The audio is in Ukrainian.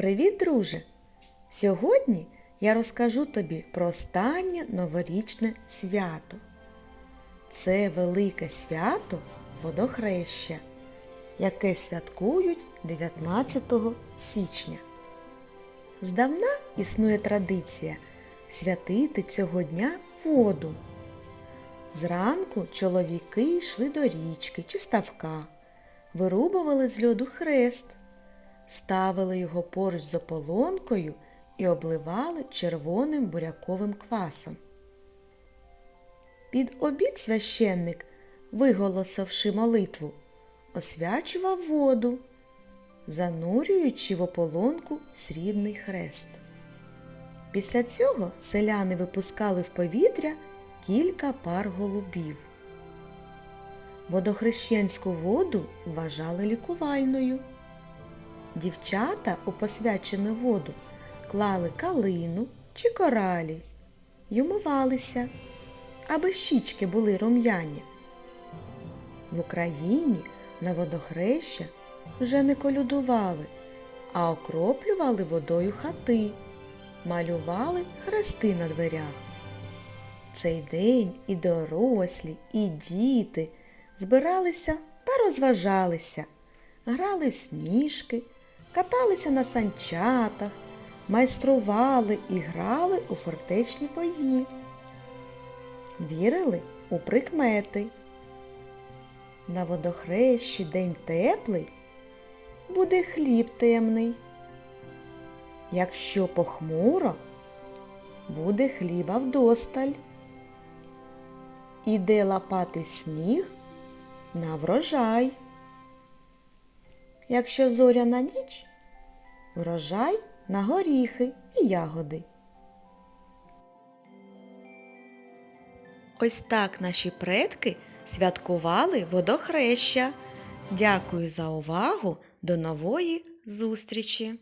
Привіт, друже! Сьогодні я розкажу тобі про останнє новорічне свято. Це велике свято водохреща, яке святкують 19 січня. Здавна існує традиція святити цього дня воду. Зранку чоловіки йшли до річки чи ставка, вирубували з льоду хрест, ставили його поруч з ополонкою і обливали червоним буряковим квасом. Під обід священник, виголосивши молитву, освячував воду, занурюючи в ополонку срібний хрест. Після цього селяни випускали в повітря кілька пар голубів. Водохрещенську воду вважали лікувальною. Дівчата у посвячену воду клали калину чи коралі й умивалися, аби щічки були рум'яні. В Україні на водохреща вже не колюдували, а окроплювали водою хати, малювали хрести на дверях. Цей день і дорослі, і діти збиралися та розважалися, грали в сніжки, каталися на санчатах, майстрували і грали у фортечні бої. Вірили у прикмети. На водохрещі день теплий, буде хліб темний. Якщо похмуро, буде хліба вдосталь. Іде лапати сніг на врожай. Якщо зоряна ніч, врожай на горіхи і ягоди. Ось так наші предки святкували водохреща. Дякую за увагу. До нової зустрічі!